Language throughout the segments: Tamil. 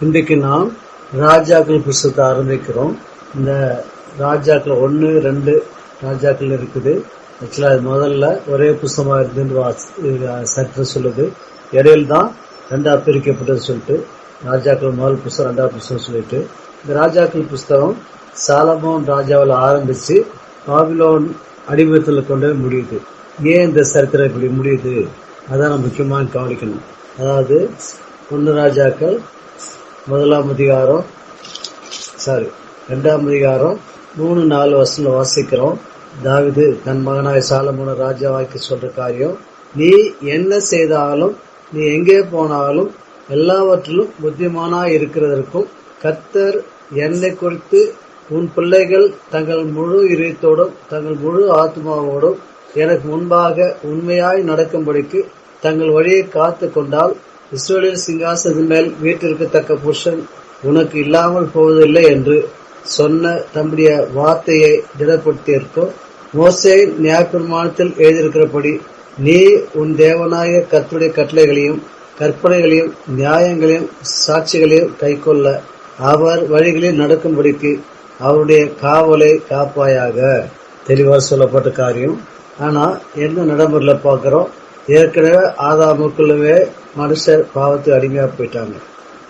இன்றைக்கு நாம் ராஜாக்கள் புஸ்தகத்தை ஆரம்பிக்கிறோம். இந்த ராஜாக்கள் ஒன்று ரெண்டு ராஜாக்கள் இருக்குது. ஆக்சுவலாக அது முதல்ல ஒரே புஸ்தமாக இருந்துன்னு சற்று சொல்லுது. இடையில் தான் ரெண்டாக பிரிக்கப்பட்டது சொல்லிட்டு ராஜாக்கள் முதல் புஸ்தகம் ரெண்டாவது புஸ்தகம் சொல்லிட்டு. இந்த ராஜாக்கள் புஸ்தகம் சாலமோன் ராஜாவில் ஆரம்பித்து பாபிலோன் அடிமத்தில் கொண்டு போய் முடியுது. ஏன் இந்த சரித்திரம் இப்படி முடியுது? அதான் நம்ம முக்கியமாக கவனிக்கணும். அதாவது ஒன்று ராஜாக்கள் முதலாம் அதிகாரம். சாரி ரெண்டாம் அதிகாரம். மூணு நாலு வருஷம் வாசிக்கிறோம். தாவிது தன் மகனாய் சாலமோன ராஜாவாக்கி சொல்ற காரியம் நீ என்ன செய்தாலும் நீ எங்கே போனாலும் எல்லாவற்றிலும் புத்திமானா இருக்கிறதற்கும் கத்தர் என்னை குறித்து உன் பிள்ளைகள் தங்கள் முழு இதயத்தோடும் தங்கள் முழு ஆத்மாவோடும் எனக்கு முன்பாக உண்மையாய் நடக்கும்படிக்கு தங்கள் வழியை காத்து கொண்டால் இஸ்ரேலின் சிங்காசனத்தின் மேல் வீட்டிற்கத்தக்க புருஷன் உனக்கு இல்லாமல் போவதில்லை என்று சொன்ன தம்முடைய வார்த்தையை திடப்படுத்தியிருக்கோ மோசே நியாயப்பிரமாணத்தில் எழுதியிருக்கிறபடி நீ உன் தேவனாய கத்துடைய கட்டளைகளையும் கற்பனைகளையும் நியாயங்களையும் சாட்சிகளையும் கைக்கொள்ள அவர் வழிகளில் நடக்கும்படிக்கு அவருடைய காவலை காப்பாயாக. தெளிவாக சொல்லப்பட்ட காரியம். ஆனா என்ன நடைமுறையில் பார்க்கிறோம்? ஏற்கனவே ஆதாமுக்குள்ளவே மனுஷர் பாவத்துக்கு அடிமையா போயிட்டாங்க.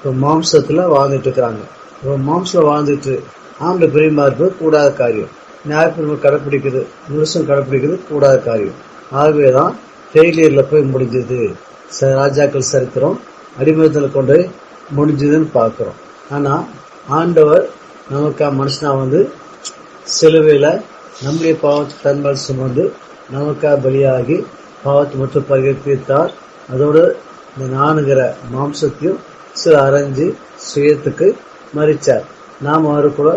இப்போ மாம்சத்துல வாழ்ந்துட்டு இருக்கிறாங்க. இப்போ மாம்சம் வாழ்ந்துட்டு ஆண்டு பிரியமா கூடாத காரியம். நியாயப்பிரிவு கடைப்பிடிக்கிறது முழுசும் கடைப்பிடிக்கிறது கூடாத காரியம். ஆகவேதான் ஃபெயிலியரில் போய் முடிஞ்சது. ச- ராஜாக்கள் சரித்திரம் அடிமயத்தில் கொண்டு போய் முடிஞ்சதுன்னு பார்க்குறோம். ஆனால் ஆண்டவர் நமக்கு மனுஷனாக வந்து சிலுவையில் நம்முடைய பாவத்தை தன்மல் சுமந்து நமக்காக பலியாகி பாவத்தை மட்டும் பகிர்த்தார் அதோடு இந்த நானுங்கிற மாம்சத்தையும் சில அரைஞ்சு சுயத்துக்கு மறிச்சார் நாம் அவரு கூட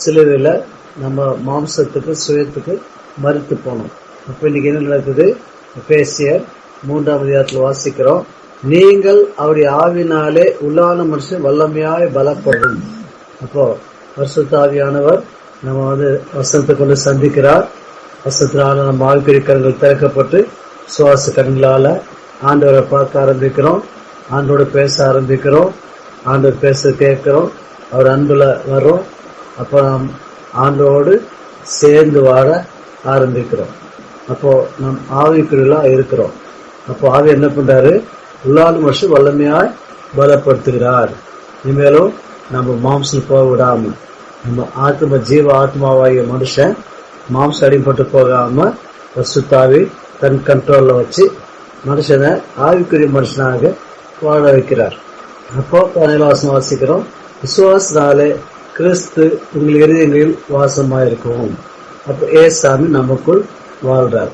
சிலுவையில் நம்ம மாம்சத்துக்கு சுயத்துக்கு மறித்து போனோம். அப்போ இன்னைக்கு என்ன நடக்குது? பேசிய மூன்றாம் அதிகாரத்தில் வாசிக்கிறோம். நீங்கள் அவருடைய ஆவினாலே உள்ளான மனுஷன் வல்லமையாய் பலப்படும். அப்போ வருஷத்தாவியானவர் நம்ம வந்து வசனத்தை கொண்டு சந்திக்கிறார். வசத்தினால நம்ம ஆழ்கறி கண்கள் திறக்கப்பட்டு சுவாச கண்களால ஆண்டவரை பார்க்க ஆரம்பிக்கிறோம். ஆண்டோட பேச ஆரம்பிக்கிறோம். ஆண்டவர் பேச கேட்கிறோம். அவர் அன்புல வர்றோம். அப்போ நாம் ஆண்டோடு சேர்ந்து வாழ ஆரம்பிக்கிறோம். அப்போ நம் ஆவிக்குள்ளா இருக்கிறோம். அப்போ ஆவி என்ன பண்றாரு? உள்ளாலும் வருஷம் வல்லமையாய் பலப்படுத்துகிறார். இனிமேலும் நம்ம மாம்சம் போக விடாம நம்ம ஆத்ம ஜீவ ஆத்மாவாகிய மனுஷன் மாம்சம் அடிபட்டு போகாம பசுத்தாவி தன் கண்ட்ரோலில் வச்சு மனுஷனை ஆவிக்குரிய மனுஷனாக வாழ வைக்கிறார். அப்போ பதினேழு வாசம் வாசிக்கிறோம். விசுவாசனாலே கிறிஸ்து உங்கள் இருதயங்களில் வாசமாயிருக்கவும். அப்போ ஏசாமி நமக்குள் வாழ்றார்.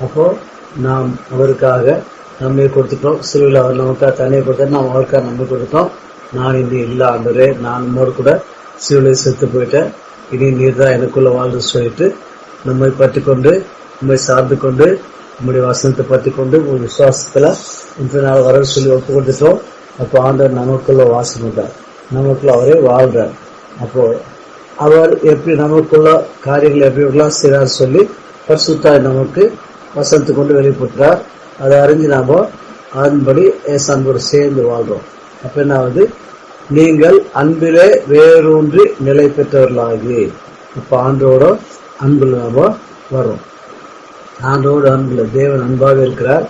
அப்போ நாம் அவருக்காக நம்மை கொடுத்துட்டோம். சிறுவில் அவர் நமக்காக தனியை கொடுத்தா நாம் அவருக்காக நம்பி கொடுத்தோம். நான் இனி இல்லை ஆண்டவரே. நான் உன்னோடு கூட சிலுவையில் செத்து போயிட்டேன். இனி நீர் தான் எனக்குள்ள வாழ்ந்து சொல்லிட்டு நம்மை பற்றி கொண்டு நம்மை சார்ந்து கொண்டு நம்முடைய வசனத்தை பற்றி கொண்டு உங்கள் விசுவாசத்துல இன்று நாள் வர சொல்லி ஒப்பு கொடுத்துட்டோம் அப்போ ஆண்டவர் நமக்குள்ள வாசம் இருந்தார் நமக்குள்ள அவரே வாழ்றார். அப்போ அவர் எப்படி நமக்குள்ள காரியங்களை எப்படிலாம் செய்றார் சொல்லி பரிசுத்தாய் நமக்கு வசனத்தை கொண்டு வெளிப்படுத்துறார். அதை அறிஞ்சு நாம அதன்படி ஏசான்போடு சேர்ந்து வாழ்றோம். அப்ப என்ன ஆகுது? நீங்கள் அன்பிலே வேரூன்றி நிலை பெற்றவர்களாகி இப்போ ஆண்டோட அன்புலாவோ வரும் வரோம். ஆண்டோட அன்புல தேவன் அன்பாக இருக்கிறார்.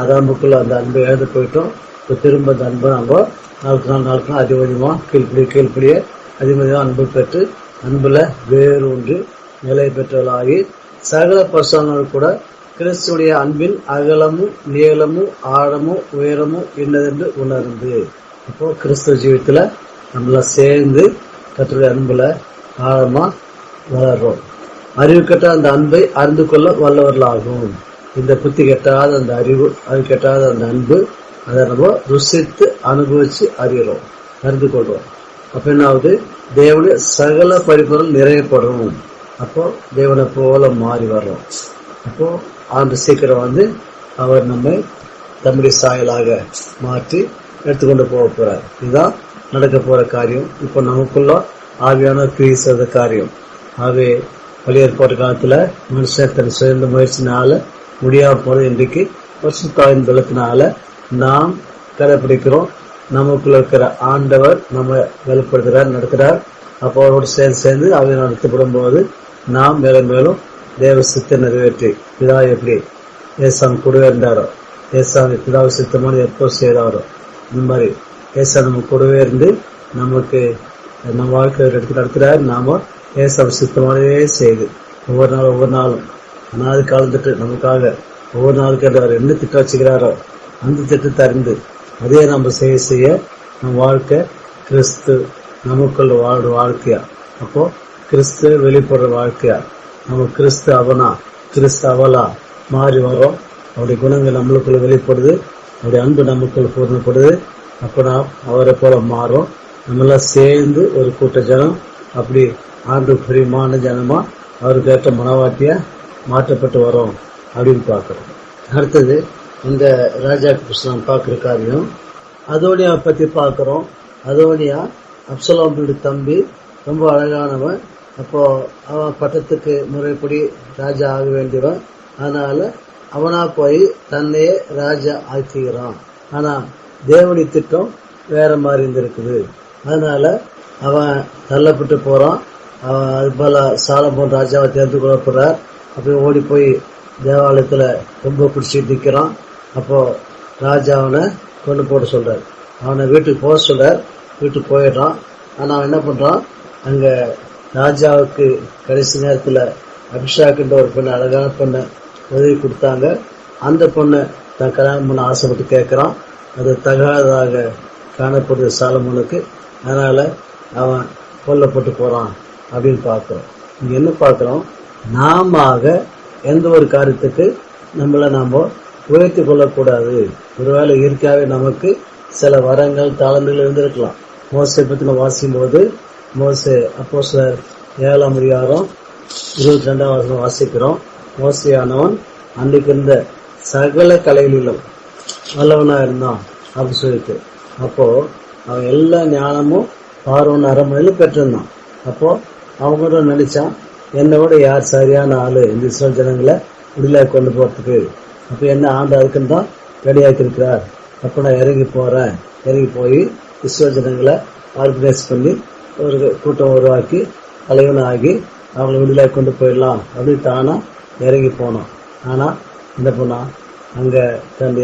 அதாமுக்குள்ள அந்த அன்பை இழந்து போயிட்டோம். இப்போ திரும்ப அந்த அன்பை நம்ம நாளுக்கு நாள் நாளுக்கு நாள் அதிகமாக கீழ்ப்படிய கீழ்ப்படிய அதிகமாக அன்பு பெற்று அன்பில் வேறு ஒன்று நிலை பெற்றவர்களாகி சகல பர்சனல் கூட கிறிஸ்துடைய அன்பில் அகலமும் நீளமும் ஆழமும் உயரமும் என்னதென்று உணர்ந்து. இப்போ கிறிஸ்துவ ஜீவித்தில் நம்மள சேர்ந்து கர்த்தருடைய அன்புல ஆழமாக வளர்றோம். அறிவு கெட்ட அந்த அன்பை அறிந்து கொள்ள வல்லவர்களாகும். இந்த புத்தி கெட்டாத அந்த அறிவு அறிவு கெட்டாத அந்த அன்பு அதை நம்ம ருசித்து அனுபவிச்சு அறிகிறோம் அறிந்து கொள்றோம். அப்ப என்னாவது தேவனுடைய சகல பரிபொருள் நிறையப்படும். அப்போ தேவனை போல மாறி வர்றோம். அப்போ ஆண்டு சீக்கிரம் வந்து அவர் நம்மை தம்முடைய சாயலாக மாற்றி எடுத்துக்கொண்டு போக போறார். இதுதான் நடக்க போற காரியம். இப்போ நமக்குள்ள ஆவியான கிரியை காரியம். ஆகவே பழைய ஏற்பாட்டு காலத்துல மனுஷன் தன் சுயந்த முயற்சினால முடியாம போனது இன்றைக்கு பரிசுத்தாவின் பலத்தினால நாம் கடைபிடிக்கிறோம் நமக்குள்ள இருக்கிற ஆண்டவர் நம்ம வெளிப்படுத்துகிறார் நடத்துகிறார் அப்போ அவரோடு சேர்ந்து சேர்ந்து அவை நடத்தப்படும் போது நாம் மேலும் மேலும் தேவ சித்தை நிறைவேற்றி பிதா எப்படி ஏசாமி கூடவே இருந்தாரோ ஏசாமி பிதாவை சித்தமான எப்போ செய்தாரோ இந்த மாதிரி ஏசா நம்ம கூடவே இருந்து நமக்கு நம்ம வாழ்க்கை எடுத்து நடத்துறாரு. நாம ஏசாமி சித்தமானவே செய்து. ஒவ்வொரு நாளும் ஒவ்வொரு நாளும். அனாது காலத்துட்டு நமக்காக ஒவ்வொரு நாளுக்கு அவர் என்ன திட்டம் வச்சுக்கிறாரோ அந்த திட்டத்தை அறிந்து அதே நம்ம செய்ய செய்ய நம் வாழ்க்கை கிறிஸ்து நமக்குள்ள வாழ்ற வாழ்க்கையா? அப்போ கிறிஸ்து வெளிப்படுற வாழ்க்கையா? நம்ம கிறிஸ்து அவனா? கிறிஸ்து அவளா மாறி வரோம். அவருடைய குணங்கள் நம்மளுக்குள்ள வெளிப்படுது. அவருடைய அன்பு நமக்குள்ள பூர்ணப்படுது. அப்போ நாம் அவரை போல மாறும். நம்மெல்லாம் சேர்ந்து ஒரு கூட்ட ஜனம். அப்படி ஆண்டு பிரியமான ஜனமா அவருக்கு ஏற்ற மனவாட்டியா மாற்றப்பட்டு வரோம் அப்படின்னு பார்க்குறோம். அடுத்தது இந்த ராஜா கிருஷ்ணன் பார்க்குற காரியம். அதோனியா பற்றி பார்க்குறோம். அதோனியா அப்சலோமுடைய தம்பி ரொம்ப அழகானவன். அப்போ அவன் பட்டத்துக்கு முறைப்படி ராஜா ஆக வேண்டியவன். அதனால அவனா போய் தன்னையே ராஜா ஆக்கிக்கிறான் ஆனா தேவனி திட்டம் வேற மாதிரி இருந்திருக்குது. அதனால அவன் தள்ளப்பட்டு போறான். அவன் அது போல சாலமோன் ராஜாவை தேர்ந்து கொள்ளப்படுறார். அப்படி ஓடி போய் தேவாலயத்துல ரொம்ப குடிச்சிட்டு நிற்கிறான் அப்போ ராஜா அவனை கொண்டு போட சொல்கிறார் அவனை வீட்டுக்கு போக சொல்றார். வீட்டுக்கு போயிடுறான். ஆனால் அவன் என்ன பண்றான்? அங்க ராஜாவுக்கு கடைசி நேரத்தில் அபிஷாக்குன்ற ஒரு பெண்ணை அழகான பொண்ணை உதவி கொடுத்தாங்க. அந்த பொண்ணை தான் கல்யாணம் பண்ண ஆசைப்பட்டு கேட்குறான். அது தகாததாக காணப்படுது சாலமோனுக்கு. அதனால அவன் கொல்லப்பட்டு போறான் அப்படின்னு பார்க்குறோம். இங்க என்ன பார்க்குறோம்? நாம எந்த ஒரு காரியத்துக்கு நம்மளை நாம் உயர்த்தி கொள்ளக்கூடாது. ஒருவேளை இயற்கையாகவே நமக்கு சில வரங்கள் தாளங்கள் இருந்திருக்கலாம். மோசை பற்றின வாசிக்கும் போது மோசை அப்போ சார் ஏழாம் அதிகாரம் இருபத்தி ரெண்டாம் வருஷம் வாசிக்கிறோம். மோசையானவன் அன்றைக்கு இருந்த சகல கலைகளிலும் நல்லவனாக இருந்தான் அப்படின்னு சொல்லிட்டு. அப்போது அவன் எல்லா ஞானமும் பார்வன் அரண்மனையில பெற்றிருந்தான். அப்போ அவங்க கூட நினைச்சான் என்னோட யார் சரியான ஆளு? இந்த இஸ்ரேல் ஜனங்களை விடுதலை கொண்டு போறதுக்கு. அப்போ என்ன ஆண்டு அதுக்குன்னு தான் ரெடியாக்கியிருக்கிறார் அப்போ நான் இறங்கி போகிறேன் இறங்கி போய் இஸ்ரேல் ஜனங்களை ஆர்கனைஸ் பண்ணி ஒரு கூட்டம் உருவாக்கி தலைவன் ஆகி அவங்களை விடுதலை கொண்டு போயிடலாம் அப்படின்னு தானா இறங்கி போனோம் ஆனால் என்ன பண்ணான்? அங்கே தன்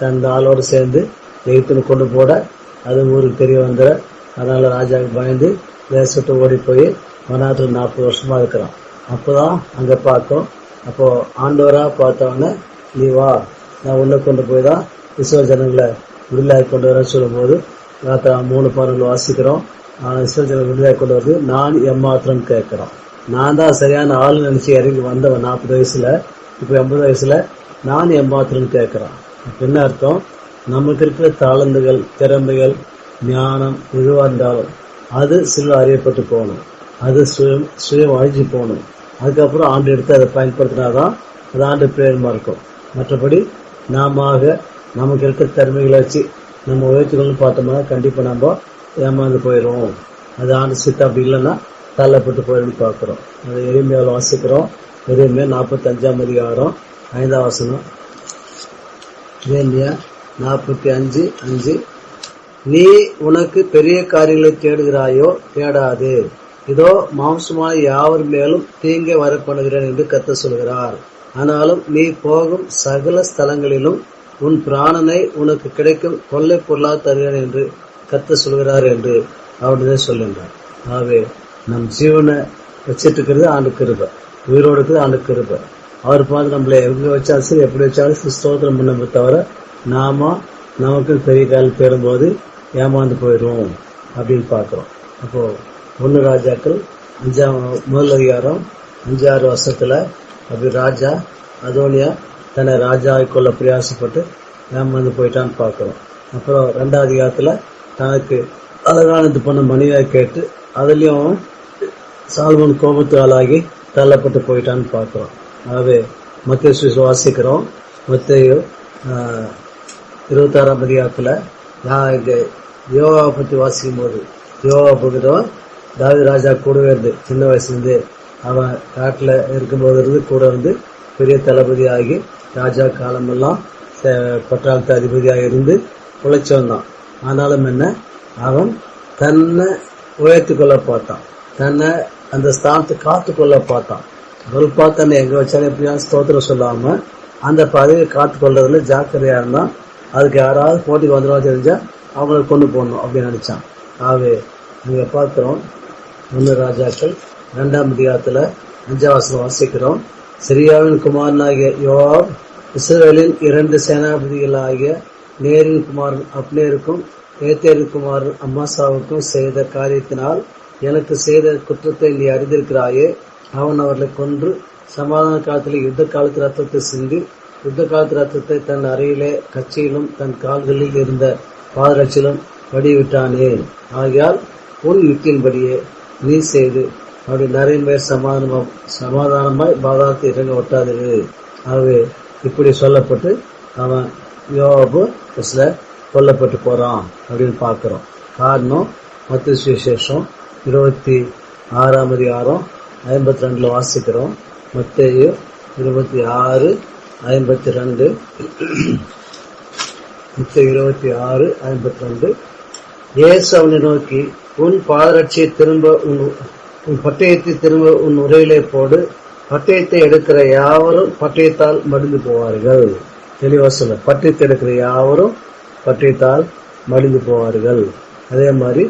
தன் ஆளோடு சேர்ந்து எகிப்துன்னு கொண்டு போட அது ஊருக்கு தெரிய வந்துட அதனால் ராஜாவுக்கு பயந்து தேசத்தை ஓடி போய் வனாட்டில் நாற்பது வருஷமா இருக்கிறான். அப்போதான் அங்கே பார்த்தோம். அப்போ ஆண்டவராக பார்த்தவொன்னே நீ வா நான் உள்ள கொண்டு போய் தான் இஸ்ரோ ஜனங்களை விடுதலை கொண்டு வரேன்னு சொல்லும்போது ராத்திரா மூணு பாடல்கள் வாசிக்கிறோம். ஆனா இஸ்ரோ ஜனங்களை விடுதலை கொண்டு வருது நான் எம்மாத்திரம் கேட்குறோம். நான் தான் சரியான ஆள் நினச்சி இறங்கி வந்தவன் நாற்பது வயசில். இப்போ எண்பது வயசில் நான் எம்மாத்திரம் கேட்குறான் என்ன அர்த்தம்? நமக்கு இருக்கிற தாளந்துகள் திறமைகள் ஞானம் எதுவாக இருந்தாலும் அது சில அறியப்பட்டு போகணும். அது சுயம் சுயம் அழிஞ்சு போகணும். அதுக்கப்புறம் ஆண்டு எடுத்து அதை பயன்படுத்தினாதான் அது ஆண்டு பிரேரமாக இருக்கும் மற்றபடி நாம நமக்கு இருக்கிற திறமைகளை வச்சு நம்ம உயர்த்திக்கணும்னு பார்த்தோம்னா கண்டிப்பாக நம்ம ஏமாந்து போயிடுவோம். அது ஆண்டு சித்தம் அப்படி இல்லைன்னா தள்ளப்பட்டு போயிடும்னு பார்க்குறோம். அது எளிமையால் வாசிக்கிறோம். எளிமையா நாற்பத்தஞ்சாம் அதிகாரம் ஐந்தாம் வசனம். எரேமியா நாற்பத்தி அஞ்சு அஞ்சு. நீ உனக்கு பெரிய காரியங்களை தேடுகிறாயோ தேடாது. இதோ மாம்சமான யாவர் மேலும் தீங்கை வரப்படுகிறேன் என்று கத்த சொல்கிறார். ஆனாலும் நீ போகும் சகல ஸ்தலங்களிலும் உன் பிராணனை உனக்கு கிடைக்கும் கொள்ளை பொருளாக தருகிறேன் என்று கத்த சொல்கிறார் என்று அவருடைய சொல்லுகிறார். ஆகவே நம் ஜீவனை வச்சிட்டு இருக்கிறது ஆண்டு கிருபை. உயிரோடு இருக்கிறது ஆண்டு கிருபை. அவர் பார்த்து நம்மளை எங்க வச்சாலும் சரி எப்படி வச்சாலும் சரி ஸ்தோத்திரம் பண்ண தவிர நாம நமக்கு பெரிய கால் பெறும்போது ஏமாந்து போயிடுவோம் அப்படின்னு பார்க்குறோம். அப்போ ஒன்று ராஜாக்கள் அஞ்சாம் முதல் அதிகாரம் அஞ்சாறு வருஷத்தில் அப்படி ராஜா அதோனியா தன்னை ராஜாவை கொள்ள பிரயாசப்பட்டு ஏமாந்து போயிட்டான்னு பார்க்குறோம். அப்புறம் ரெண்டாவது அதிகாரத்தில் தனக்கு அழகான இது பண்ண மனைவியை கேட்டு அதுலேயும் சால்மன் கோபத்து ஆளாகி தள்ளப்பட்டு போயிட்டான்னு பார்க்குறோம். ஆகவே மத்திய சுவிசேஷம் வாசிக்கிறோம் மத்திய இருபத்தாறாம் அதிகாரத்துல நான் இங்கே யோகாவை பற்றி வாசிக்கும் போது யோகா போகிறவன் தாவி ராஜா கூடவே இருந்து சின்ன வயசுலேருந்து அவன் காட்டில் இருக்கும்போது இருந்து கூட இருந்து பெரிய தளபதி ஆகி ராஜா காலமெல்லாம் பட்டாளத்து அதிபதியாக இருந்து உழைச்சவன் தான். ஆனாலும் என்ன அவன் தன்னை உயர்த்து கொள்ள பார்த்தான் தன்னை அந்த ஸ்தானத்தை காத்து கொள்ள பார்த்தான் கொல்பா தன்னை எங்கே வச்சாலும் எப்படியாவது ஸ்தோத்திரம் சொல்லாமல் அந்த பதவியை காத்து கொள்றதுல ஜாக்கிரதையாக இருந்தான். அதுக்கு யாராவது போட்டிக்கு வந்துடுவா தெரிஞ்சா அவங்கள கொண்டு போடணும் அப்படின்னு நினச்சான். ஆகவே நீங்கள் பார்க்குறோம் ஒன்னு ராஜாக்கள் ரெண்டாம் அதிகாரத்தில் அஞ்சாம் வாசிக்கிறோம். சிரியாவின் குமாரனாகிய யோவாப் இஸ்ரேலின் இரண்டு சேனாபதிகளாகிய நேரின் குமாரன் அப்னேருக்கும் ஏத்தேரின் குமாரன் அம்மாசாவுக்கும் செய்த காரியத்தினால் எனக்கு செய்த குற்றத்தை நீ அறிந்திருக்கிறாயே. அவன் அவர்களை கொன்று சமாதான காலத்தில் யுத்த காலத்தில் ரத்தத்தை சிந்தி யுத்த காலத்து ரத்தத்தை தன் அறையிலே கச்சையிலும் தன் கால்களில் இருந்த பாதரட்சிலும் வடிவிட்டானே. ஆகையால் உன் யுத்தின்படியே நீ செய்து அப்படி நிறைய பேர் சமாதானமா சமாதானமாய் பாதாளத்தை இறங்க ஒட்டாதது ஆகவே இப்படி சொல்லப்பட்டு அவன் யோபு பஸ்ல கொல்லப்பட்டு போறான் அப்படின்னு பார்க்கிறோம். காரணம் மத்திய சுவிசேஷம் இருபத்தி ஆறாம் அதிகாரம் ஐம்பத்தி ரெண்டுல வாசிக்கிறோம். மத்திய இருபத்தி ஆறு ஐம்பத்தி ரெண்டு மத்திய இருபத்தி ஆறு ஐம்பத்தி ரெண்டு இயேசு அவனை நோக்கி உன் பாதரட்சியை திரும்ப உன் உன் பட்டயத்தை திரும்ப உன் உரையிலே போடு. பட்டயத்தை எடுக்கிற யாவரும் பட்டயத்தால் மடிந்து போவார்கள். தெளிவா சொல்ல பட்டயத்தை எடுக்கிற யாவரும் பட்டயத்தால் மடிந்து போவார்கள். அதே மாதிரி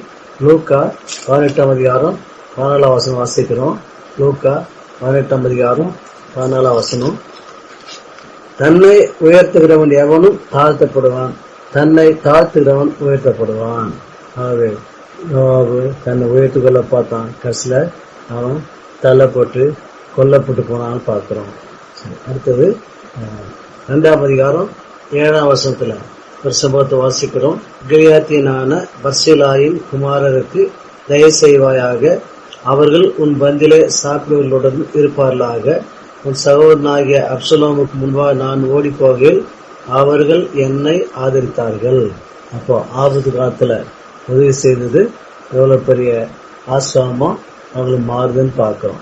லூக்கா பதினெட்டாம் அதிகாரம் பதினாலாம் வசனம் வாசிக்கிறோம். லூக்கா பதினெட்டாம் அதிகாரம் பதினாலாம் வசனம். தன்னை உயர்த்துகிறவன் எவனும் தாழ்த்தப்படுவான். தன்னை தாழ்த்துகிறவன் உயர்த்தப்படுவான். ஆகவே யோவாபு தன்னை உயர்த்து கொள்ள பார்த்தான் கசில அவன் தள்ளப்பட்டு கொல்லப்பட்டு போனான்னு பார்க்குறோம். அடுத்தது ரெண்டாம் அதிகாரம் ஏழாம் வருஷத்தில் ஒரு சம்பவத்தை வாசிக்கிறோம். கிரியாத்தியனான பர்சிலாயின் குமாரருக்கு தயவு செய்வாயாக அவர்கள் உன் பந்திலே சாப்பிடுவர்களுடன் இருப்பார்களாக. உன் சகோதரனாகிய அப்சலோமுக்கு முன்பாக நான் ஓடி போகையில் அவர்கள் என்னை ஆதரித்தார்கள். அப்போ ஆபத்து காலத்துல உதவி செய்தது எவ்வளவு பெரிய ஆசிரமமா அவங்களுக்கு மாறுதுன்னு பார்க்கிறோம்.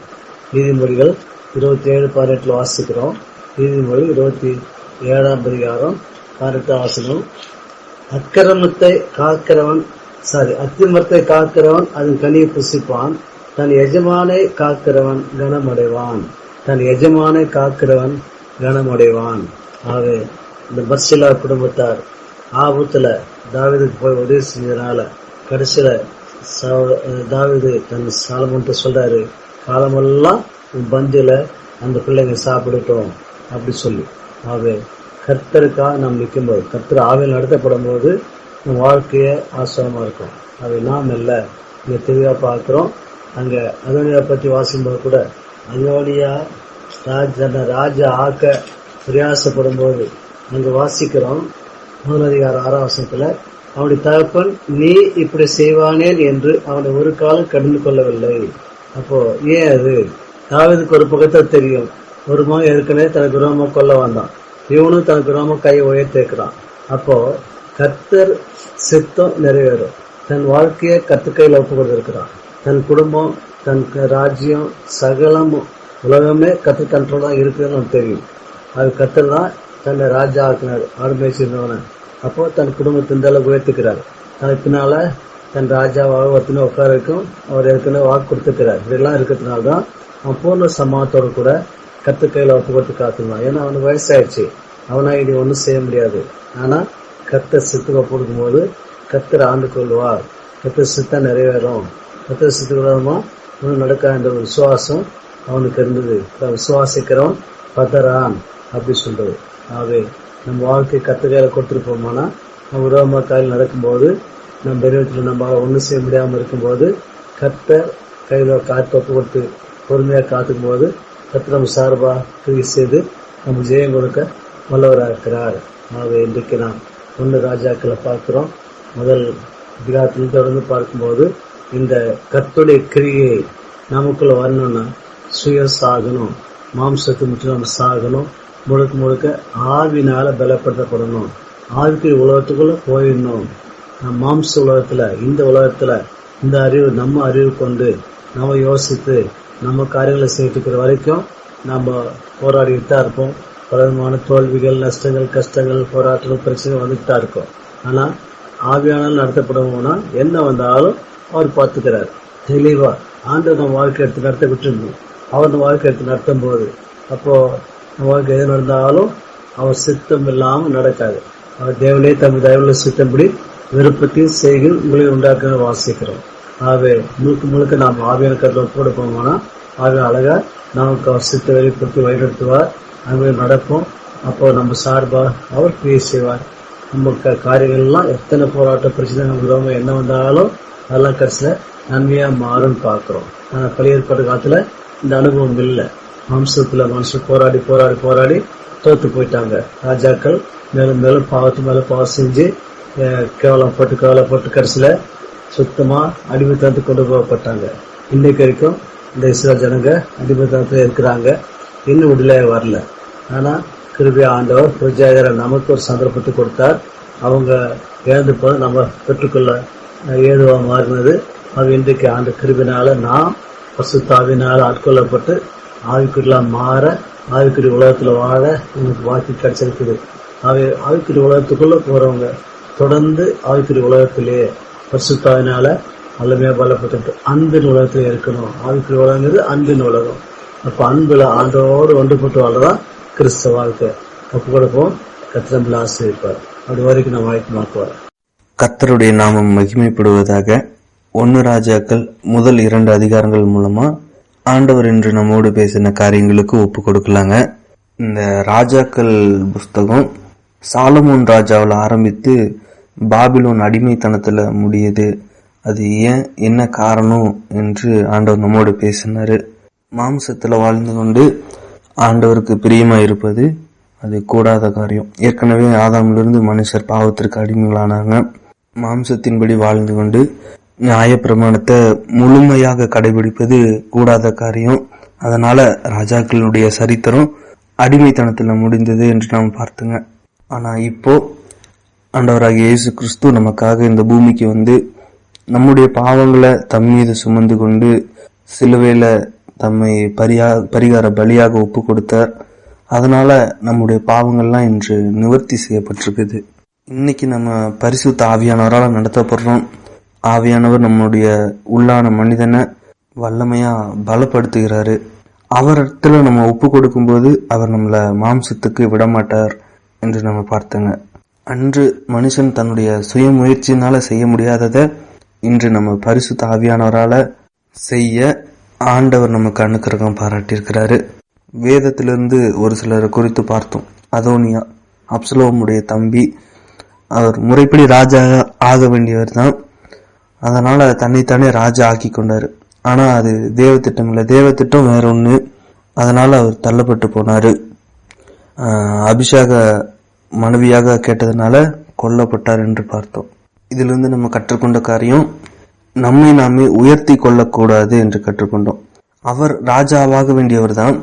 நீதிமொழிகள் இருபத்தி ஏழு பதினெட்டுல வாசிக்கிறோம். நீதிமொழி இருபத்தி ஏழாம் அதிகாரம் பதினெட்டாம் வாசனம் அக்கிரமத்தை காக்கிறவன் சாரி அத்திமரத்தை காக்கிறவன் அதன் கனியை புசிப்பான். தன் எஜமானை காக்கிறவன் கனமடைவான். தன் எஜமானை காக்கிறவன் கனமடைவான் ஆக இந்த பர்சிலா குடும்பத்தார் ஆபத்துல தாவிதுக்கு போய் உதவி செஞ்சதுனால கடைசியில தாவிது தன் சாலமன்ட்டு சொல்றாரு காலமெல்லாம் உன் பந்தில அந்த பிள்ளைங்க சாப்பிடட்டும் அப்படி சொல்லி. ஆகவே கர்த்தருக்காக நாம் நிற்கும்போது கர்த்தர் ஆவியில் நடத்தப்படும் போது நம் வாழ்க்கைய ஆசிரமா இருக்கும். அது நாம் இல்லை இங்க தெளிவா பார்க்கிறோம். அங்க அதோனியா பத்தி வாசிக்கும்போது கூட அயோலியா ராஜ ராஜா ஆக்க பிரயாசப்படும் போது அங்க வாசிக்கிறோம். முதலதிகார ஆறாவசத்துல அவனுடைய தகப்பன் நீ இப்படி செய்வானேன் என்று அவனை ஒரு காலம் கடந்து கொள்ளவில்லை. அப்போ ஏன் அது? தாவதுக்கு ஒரு பக்கத்தை தெரியும். ஒரு மகன் ஏற்கனவே தனக்கு ரோம கொல்ல வந்தான். இவனும் தனக்கு ரோம கையை உயர்த்தேக்கிறான் அப்போ கத்தர் சித்தம் நிறைவேறும். தன் வாழ்க்கையை கத்து கையில் ஒப்பு கொடுத்திருக்கிறான் தன் குடும்பம் தன் ராஜ்யம் சகலமும் உலகமே கத்து கண்ட்ரோல் தான் இருக்குதுன்னு அவனுக்கு தெரியும். அது கத்தர் தான் தன்னை ராஜா ஆக்கினார் ஆடு அப்போ தன் குடும்பத்தை இந்த அளவுக்கு உயர்த்துக்கிறார். அதுக்கு தன் ராஜாவாக ஒருத்தனை உட்கார இருக்கும் அவர் ஏற்கனவே வாக்கு கொடுத்துக்கிறார் இதெல்லாம் இருக்கிறதுனால தான் அவன் பூர்ண சமாத்தோடு கூட கத்து கையில் ஒப்பு கொடுத்து காத்துக்கலாம் ஏன்னா அவனுக்கு வயசாயிடுச்சு. அவனா இனி ஒன்றும் செய்ய முடியாது. ஆனால் கத்தர் சித்துக்க கொடுக்கும்போது கத்தர் ஆண்டு கொள்வார் கத்தர் சித்தம் நிறைவேறும். கத்தர் சித்து நடக்க நடக்காத ஒரு விசுவாசம் அவனுக்கு இருந்தது. விசுவாசிக்கிறோம் பதறான் அப்படி சொல்றது. ஆகவே நம்ம வாழ்க்கை கத்துக்கையில கொடுத்துருப்போமானா நம்ம உறவமா காயில் நடக்கும்போது நம்ம பெரியவற்றில் நம்மளால ஒன்றும் செய்ய முடியாமல் இருக்கும்போது கத்த கையில் காத்து ஒப்பு கொடுத்து பொறுமையாக காத்துக்கும் போது கத்தை நம்ம சார்பாக செய்து நம்ம ஜெயம் கொடுக்க வல்லவராக இருக்கிறார். ஆகவே இன்றைக்கு நாம் ஒன்று ராஜாக்களை பார்க்கிறோம். முதல் அதிகாரத்தில் தொடர்ந்து பார்க்கும்போது இந்த கத்துடைய கிரியை நமக்குள்ள வரணும்னா சுய சாகணும் மாம்சத்துக்கு மட்டும் நம்ம சாகணும். முழுக்க முழுக்க ஆவினால பலப்படுத்தப்படணும். ஆவிக்கு உலகத்துக்குள்ள போயிடணும். மாம்ச உலகத்துல இந்த உலகத்துல இந்த அறிவு நம்ம அறிவு கொண்டு நம்ம யோசித்து நம்ம காரியங்களை செய்துக்கிற வரைக்கும் நம்ம போராடிட்டு தான் இருப்போம். பல விதமான தோல்விகள் நஷ்டங்கள் கஷ்டங்கள் போராட்டங்கள் பிரச்சனை வந்துட்டு தான் இருக்கும். ஆனால் ஆவியானால் நடத்தப்படுவோம்னா என்ன வந்தாலும் அவர் பார்த்துக்கிறார். தெளிவா. ஆண்டு நம்ம வாழ்க்கை எடுத்து நடத்த விட்டுருந்தோம் அவர் நம்ம வாழ்க்கை எடுத்து நடத்தும் போது அப்போ நம்ம வாழ்க்கை எது நடந்தாலும் அவர் சித்தம் இல்லாமல் நடக்காது. அவர் தேவனே தம் தயவுள்ள சித்தம்படி விருப்பத்தையும் செய்கள் உங்களை உண்டாக்க வாசிக்கிறோம். ஆகவே முழுக்க முழுக்க நாம் ஆவியான கருத்தில் கூட போனோம்னா ஆகவே அழகா நமக்கு அவர் சித்த வெளிப்படுத்தி வழிநடத்துவார். அவங்களும் நடப்போம். அப்போ நம்ம சார்பாக அவர் பேசுவார் செய்வார். நம்ம க- காரியங்கள்லாம் எத்தனை போராட்ட பிரச்சனை நமக்கு என்ன வந்தாலும் அதெல்லாம் கடைசியில் நன்மையாக மாறும்னு பார்க்குறோம். ஆனால் பழைய ஏற்பாடு காலத்தில் இந்த அனுபவம் இல்லை. மாம்சத்தில் மனுஷன் போராடி போராடி போராடி தோற்று போயிட்டாங்க. ராஜாக்கள் மேலும் மேலும் பாவத்து மேலே பாவம் செஞ்சு அஹ், கேவலப்பட்டு கேவலப்பட்டு கடைசியில் சுத்தமாக அடிமைத்தனத்து கொண்டு போகப்பட்டாங்க. இன்னைக்கு வரைக்கும் இந்த இஸ்ரேல் ஜனங்க அடிமைத்தனத்தில் இருக்கிறாங்க. இன்னும் விடுதலை வரல. ஆனால் கிருபி ஆண்டவர் பிரஜாகர நமக்கு ஒரு சந்தர்ப்பத்தை கொடுத்தார். அவங்க இழந்து போது நம்ம பெற்றுக்கொள்ள ஏதுவாக மாறினது. அது இன்றைக்கு ஆண்டு கிருபினால நாம் பசுத்தாவினால் ஆட்கொள்ளப்பட்டு ஆவிக்குரியெல்லாம் மாற ஆவிக்குரிய உலகத்தில் வாழ உங்களுக்கு வாய்ப்பு கிடைச்சிருக்குது. ஆவி ஆவிக்குரிய உலகத்துக்குள்ளே போகிறவங்க தொடர்ந்து ஆவிக்குரிய உலகத்திலே பசுத்தாவினால் வல்லமையாக பலப்பட்டு அன்பின் உலகத்தில் இருக்கணும். ஆவிக்குரிய உலகங்கிறது அன்பின் உலகம். அப்போ அன்பில் ஆண்டோடு ஒன்றுபட்டு வாழ்றதான் கிறிஸ்தவ வாழ்க்கை. அப்ப கொடுப்போம் கத்திரம்பில் ஆசிரியப்பார் அது வரைக்கும் நம்ம வாய்ப்பு மாற்றுவார் கர்த்தருடைய நாமம் மகிமைப்படுவதாக ஒன்னு ராஜாக்கள் முதல் இரண்டு அதிகாரங்கள் மூலமா ஆண்டவர் என்று நம்மோடு பேசின காரியங்களுக்கு ஒப்பு கொடுக்கலாங்க. இந்த ராஜாக்கள் புஸ்தகம் சாலமோன் ராஜாவில் ஆரம்பித்து பாபிலோன் அடிமைத்தனத்தில் முடியுது. அது ஏன் என்ன காரணம் என்று ஆண்டவர் நம்மோடு பேசினார். மாம்சத்தில் வாழ்ந்து கொண்டு ஆண்டவருக்கு பிரியமாக இருப்பது அது கூடாத காரியம். ஏற்கனவே ஆதாமிலிருந்து மனுஷர் பாவத்திற்கு அடிமைகளானாங்க. மாம்சத்தின்படி வாழ்ந்து கொண்டு நியாயப்பிரமாணத்தை முழுமையாக கடைபிடிப்பது கூடாத காரியம். அதனால ராஜாக்களுடைய சரித்திரம் அடிமைத்தனத்தில் முடிந்தது என்று நாம் பார்த்துங்க. ஆனால் இப்போ ஆண்டவராகிய இயேசு கிறிஸ்து நமக்காக இந்த பூமிக்கு வந்து நம்முடைய பாவங்களை தம்மீது சுமந்து கொண்டு சிலுவையில் தம்மை பரியா பரிகார பலியாக ஒப்பு கொடுத்தார் அதனால நம்முடைய பாவங்கள்லாம் இன்று நிவர்த்தி செய்யப்பட்டிருக்குது. இன்னைக்கு நம்ம பரிசுத்த ஆவியானவரால் நடத்தப்படுறோம். ஆவியானவர் நம்முடைய உள்ளான மனிதனை வல்லமையா பலப்படுத்துகிறாரு. அவர் நம்ம ஒப்பு கொடுக்கும்போது அவர் நம்மளை மாம்சத்துக்கு விடமாட்டார் என்று நம்ம பார்த்தோங்க. அன்று மனுஷன் தன்னுடைய சுய முயற்சியினால செய்ய முடியாததை இன்று நம்ம பரிசுத்த ஆவியானவரால செய்ய ஆண்டவர் நமக்கு அனுக்கிரகம் பாராட்டியிருக்கிறாரு. வேதத்திலிருந்து ஒரு சிலரை குறித்து பார்த்தோம். அதோனியா அப்சலோமுடைய தம்பி அவர் முறைப்படி ராஜா ஆக வேண்டியவர் தான். அதனால் தன்னைத்தானே ராஜா ஆக்கி கொண்டார். ஆனால் அது தேவ திட்டம் இல்லை. தேவ திட்டம் வேற ஒன்று அதனால் அவர் தள்ளப்பட்டு போனார். அபிஷேக மனைவியாக கேட்டதுனால கொல்லப்பட்டார் என்று பார்த்தோம். இதிலிருந்து நம்ம கற்றுக்கொண்ட காரியம் நம்மை நாமே உயர்த்தி கொள்ளக்கூடாது என்று கற்றுக்கொண்டோம். அவர் ராஜாவாக வேண்டியவர் தான்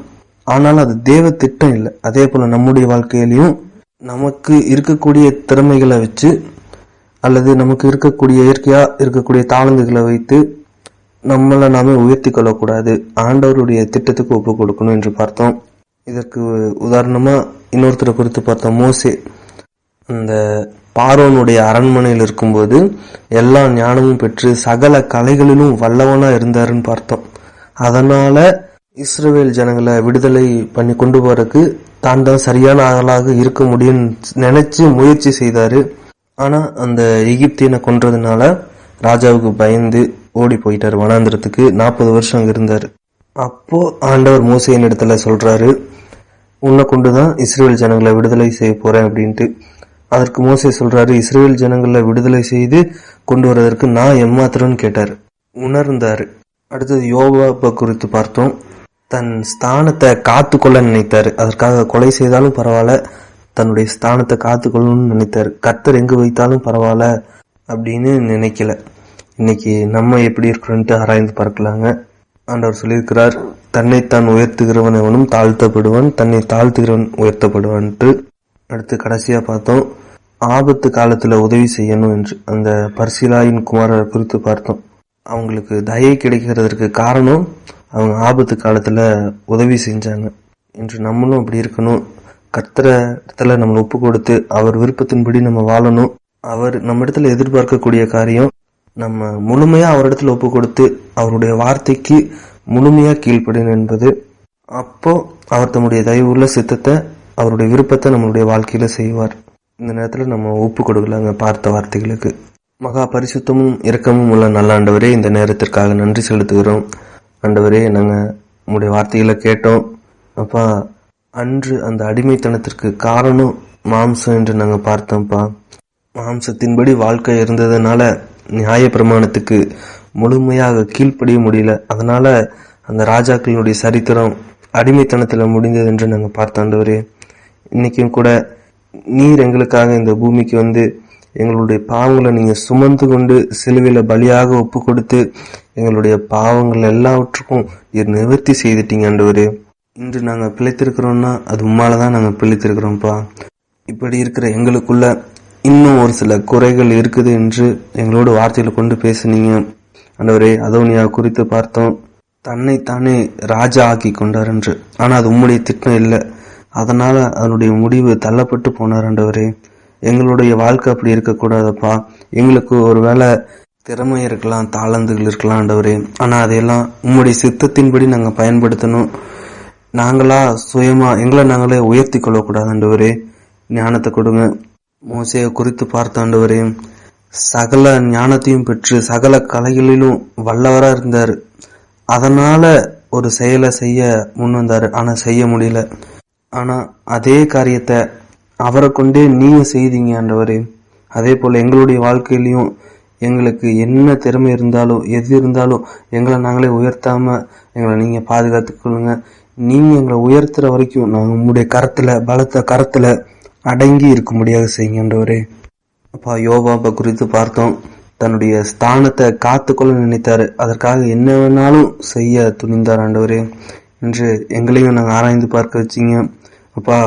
ஆனால் அது தேவ திட்டம் இல்லை. அதே போல நம்முடைய வாழ்க்கையிலையும் நமக்கு இருக்கக்கூடிய திறமைகளை வச்சு அல்லது நமக்கு இருக்கக்கூடிய இயற்கையா இருக்கக்கூடிய தாளந்துகளை வைத்து நம்மளை நாமே உயர்த்தி கொள்ளக்கூடாது. ஆண்டவருடைய திட்டத்துக்கு ஒப்பு கொடுக்கணும் என்று பார்த்தோம். இதற்கு உதாரணமா இன்னொருத்தரை குறித்து பார்த்தோம். மோசே. அந்த பார்வோனுடைய அரண்மனையில் இருக்கும்போது எல்லா ஞானமும் பெற்று சகல கலைகளிலும் வல்லவனாக இருந்தாருன்னு பார்த்தோம். அதனால இஸ்ரேல் ஜனங்களை விடுதலை பண்ணி கொண்டு போறதுக்கு தான் தான் சரியான ஆளாக இருக்க முடியும்னு நினைச்சு முயற்சி செய்தாரு. ஆனா அந்த எகிப்தியனை கொன்றதுனால ராஜாவுக்கு பயந்து ஓடி போயிட்டாரு. வனாந்திரத்துக்கு நாற்பது வருஷம் அங்கே இருந்தாரு. அப்போ ஆண்டவர் மோசையின் இடத்துல சொல்றாரு உன்னை கொண்டுதான் இஸ்ரேல் ஜனங்களை விடுதலை செய்ய போறேன் அப்படின்ட்டு. அதற்கு மோசே சொல்றாரு இஸ்ரேல் ஜனங்களை விடுதலை செய்து கொண்டு வரதற்கு நான் எம்மாத்திரம்னு கேட்டார். உணர்ந்தாரு. அடுத்தது யோவாப்ப குறித்து பார்த்தோம். தன் ஸ்தானத்தை காத்து கொள்ள நினைத்தார். அதற்காக கொலை செய்தாலும் பரவாயில்ல தன்னுடைய ஸ்தானத்தை காத்து கொள்ளணும்னு நினைத்தார். கர்த்தர் எங்கு வைத்தாலும் பரவாயில்ல அப்படின்னு நினைக்கல. இன்னைக்கு நம்ம எப்படி இருக்கிறோன்ட்டு ஆராய்ந்து பார்க்கலாங்க. ஆண்டவர் சொல்லியிருக்கிறார் தன்னைத்தான் உயர்த்துகிறவன் எவனும் தாழ்த்தப்படுவான் தன்னை தாழ்த்துகிறவன் உயர்த்தப்படுவான்ட்டு அடுத்து கடைசியாக பார்த்தோம். ஆபத்து காலத்தில் உதவி செய்யணும் என்று அந்த பர்சிலாயின் குமாரரை குறித்து பார்த்தோம். அவங்களுக்கு தயை கிடைக்கிறதற்கு காரணம் அவங்க ஆபத்து காலத்தில் உதவி செஞ்சாங்க. இன்று நம்மளும் அப்படி இருக்கணும். கர்த்தர இடத்துல நம்மளை ஒப்பு கொடுத்து அவர் விருப்பத்தின்படி நம்ம வாழணும். அவர் நம்ம இடத்துல எதிர்பார்க்கக்கூடிய காரியம் நம்ம முழுமையாக அவரிடத்துல ஒப்பு கொடுத்து அவருடைய வார்த்தைக்கு முழுமையாக கீழ்ப்படணும் என்பது. அப்போ அவர் தம்முடைய தயவுள்ள சித்தத்தை அவருடைய விருப்பத்தை நம்மளுடைய வாழ்க்கையில செய்வார். இந்த நேரத்தில் நம்ம ஒப்பு கொடுக்கலாங்க பார்த்த வார்த்தைகளுக்கு. மகா பரிசுத்தமும் இரக்கமும் உள்ள நல்ல ஆண்டவரே இந்த நேரத்திற்காக நன்றி செலுத்துகிறோம். ஆண்டவரே நாங்கள் உங்களுடைய வார்த்தைகளை கேட்டோம். அப்பா அன்று அந்த அடிமைத்தனத்திற்கு காரணம் மாம்சம் என்று நாங்கள் பார்த்தோம்ப்பா. மாம்சத்தின்படி வாழ்க்கை இருந்ததுனால நியாய பிரமாணத்துக்கு முழுமையாக கீழ்ப்படிய முடியல. அதனால அந்த ராஜாக்களினுடைய சரித்திரம் அடிமைத்தனத்தில் முடிந்தது என்று நாங்கள் பார்த்தோம் பார்த்தாண்டவரே இன்றைக்கும் கூட நீர் எங்களுக்காக இந்த பூமிக்கு வந்து எங்களுடைய பாவங்களை நீங்கள் சுமந்து கொண்டு சிலுவையில் பலியாக ஒப்பு கொடுத்து எங்களுடைய பாவங்கள் எல்லாவற்றுக்கும் நீர் நிவர்த்தி செய்துட்டீங்க ஆண்டவர். இன்று நாங்கள் பிழைத்திருக்கிறோம்னா அது உம்மால தான் நாங்கள் பிழைத்திருக்கிறோம்ப்பா. இப்படி இருக்கிற எங்களுக்குள்ள இன்னும் ஒரு சில குறைகள் இருக்குது என்று எங்களோட வார்த்தையில் கொண்டு பேசுனீங்க. ஆண்டவரே அதோனியா குறித்து பார்த்தோம். தன்னைத்தானே ராஜா ஆக்கி கொண்டார் என்று. ஆனால் அது உம்முடைய திட்டம் இல்லை. அதனால் அதனுடைய முடிவு தள்ளப்பட்டு போனார் ஆண்டவரே. எங்களுடைய வாழ்க்கை அப்படி இருக்கக்கூடாதப்பா. எங்களுக்கு ஒருவேளை திறமை இருக்கலாம் தாளந்துகள் இருக்கலாம் ஆண்டவரே. ஆனால் அதையெல்லாம் உம்முடைய சித்தத்தின்படி நாங்கள் பயன்படுத்தணும். நாங்களா சுயமாக எங்களை நாங்களே உயர்த்தி கொள்ளக்கூடாது ஆண்டவரே. ஞானத்தை கொடுங்க. மோசையை குறித்து பார்த்த ஆண்டவரே சகல ஞானத்தையும் பெற்று சகல கலைகளிலும் வல்லவராக இருந்தார். அதனால் ஒரு செயலை செய்ய முன் வந்தார். ஆனால் செய்ய முடியல. ஆனா அதே காரியத்தை அவரை கொண்டே நீங்க செய்தீங்க ஆண்டவரே. அதே போல எங்களுடைய வாழ்க்கையிலையும் எங்களுக்கு என்ன திறமை இருந்தாலும் எது இருந்தாலும் எங்களை நாங்களே உயர்த்தாம எங்களை நீங்க பாதுகாத்துக்கொள்ளுங்க நீங்க எங்களை உயர்த்துற வரைக்கும் நாங்கள் உங்களுடைய கரத்துல பலத்த கரத்துல அடங்கி இருக்க முடியாது செய்யுங்க அப்பா யோபாபை குறித்து பார்த்தோம். தன்னுடைய ஸ்தானத்தை காத்துக்கொள்ள நினைத்தாரு. அதற்காக என்ன வேணாலும் செய்ய துணிந்தார் ஆண்டவரே. என்று எங்களையும் நாங்கள் ஆராய்ந்து பார்க்க வச்சீங்க. அப்பா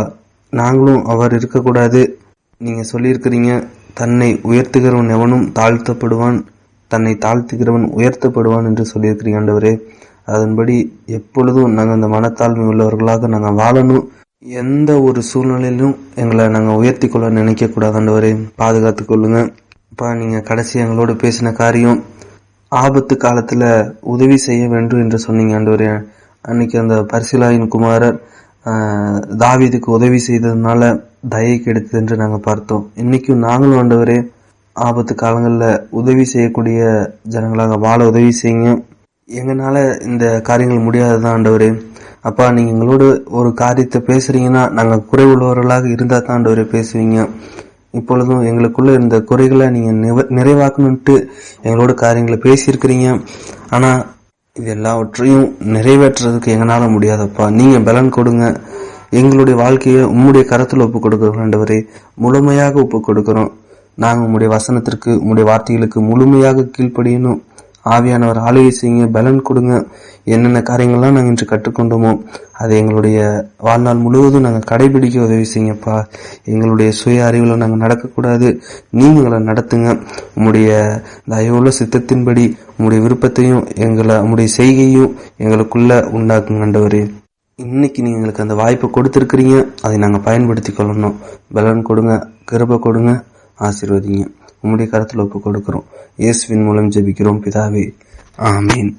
நாங்களும் அவர் இருக்கக்கூடாது. நீங்க சொல்லியிருக்கிறீங்க தன்னை உயர்த்துகிறவன் எவனும் தாழ்த்தப்படுவான் தன்னை தாழ்த்துகிறவன் உயர்த்தப்படுவான் என்று சொல்லியிருக்கிறீங்க ஆண்டவரே. அதன்படி எப்பொழுதும் நாங்கள் அந்த மனத்தாழ்மை உள்ளவர்களாக நாங்கள் வாழணும். எந்த ஒரு சூழ்நிலையிலும் எங்களை நாங்கள் உயர்த்தி கொள்ள நினைக்க கூடாது ஆண்டவரே. பாதுகாத்து கொள்ளுங்க. இப்போ நீங்கள் கடைசி எங்களோட பேசின காரியம் ஆபத்து காலத்தில் உதவி செய்ய வேண்டும் என்று சொன்னீங்க ஆண்டவரே. அன்னைக்கு அந்த பரிசிலாயின் குமாரர் தாவீதுக்கு உதவி செய்ததுனால தயை கிடைத்தது என்று நாங்கள் பார்த்தோம். இன்னைக்கும் நாங்களும் ஆண்டவரே ஆபத்து காலங்களில் உதவி செய்யக்கூடிய ஜனங்களாக வாழ உதவி செய்யுங்க. எங்களால் இந்த காரியங்கள் முடியாததான் ஆண்டவரே. அப்பா நீங்கள் எங்களோட ஒரு காரியத்தை பேசுறீங்கன்னா குறை குறைவுள்ளவர்களாக இருந்தால் தான் ஆண்டவரே பேசுவீங்க. இப்பொழுதும் எங்களுக்குள்ள இந்த குறைகளை நீங்கள் நிறைவாக்கணுன்ட்டு எங்களோட காரியங்களை பேசியிருக்கிறீங்க. ஆனால் இது எல்லாவற்றையும் நிறைவேற்றுறதுக்கு எங்களால் முடியாதப்பா. நீங்கள் பலன் கொடுங்க. எங்களுடைய வாழ்க்கையை உம்முடைய கரத்தில் ஒப்புக் கொடுக்குறோம் ஆண்டவரே. முழுமையாக ஒப்புக் கொடுக்குறோம். நாங்கள் உம்முடைய வசனத்திற்கு உம்முடைய வார்த்தைகளுக்கு முழுமையாக கீழ்ப்படியணும். ஆவியானவர் ஆளுகை செய்யுங்க பலன் கொடுங்க. என்னென்ன காரியங்கள்லாம் நாங்கள் இன்று கற்றுக்கொண்டோமோ அதை எங்களுடைய வாழ்நாள் முழுவதும் நாங்கள் கடைபிடிக்க உதவி செய்யுங்கப்பா. எங்களுடைய சுய அறிவில் நாங்கள் நடக்கக்கூடாது. நீங்கள் எங்களை நடத்துங்க. உங்களுடைய தயவுள்ள சித்தத்தின்படி உங்களுடைய விருப்பத்தையும் எங்களை உங்களுடைய செய்கையும் எங்களுக்குள்ள உண்டாக்குங்க ஆண்டவரே. இன்னைக்கு நீங்கள் எங்களுக்கு அந்த வாய்ப்பை கொடுத்துருக்கிறீங்க. அதை நாங்கள் பயன்படுத்தி கொள்ளணும். பலன் கொடுங்க கிருபை கொடுங்க ஆசீர்வதிங்க. உம்முடைய கருத்தில் ஒப்புக் கொடுக்கிறோம் இயேசுவின் மூலம் ஜெபிக்கிறோம். பிதாவே ஆமீன்.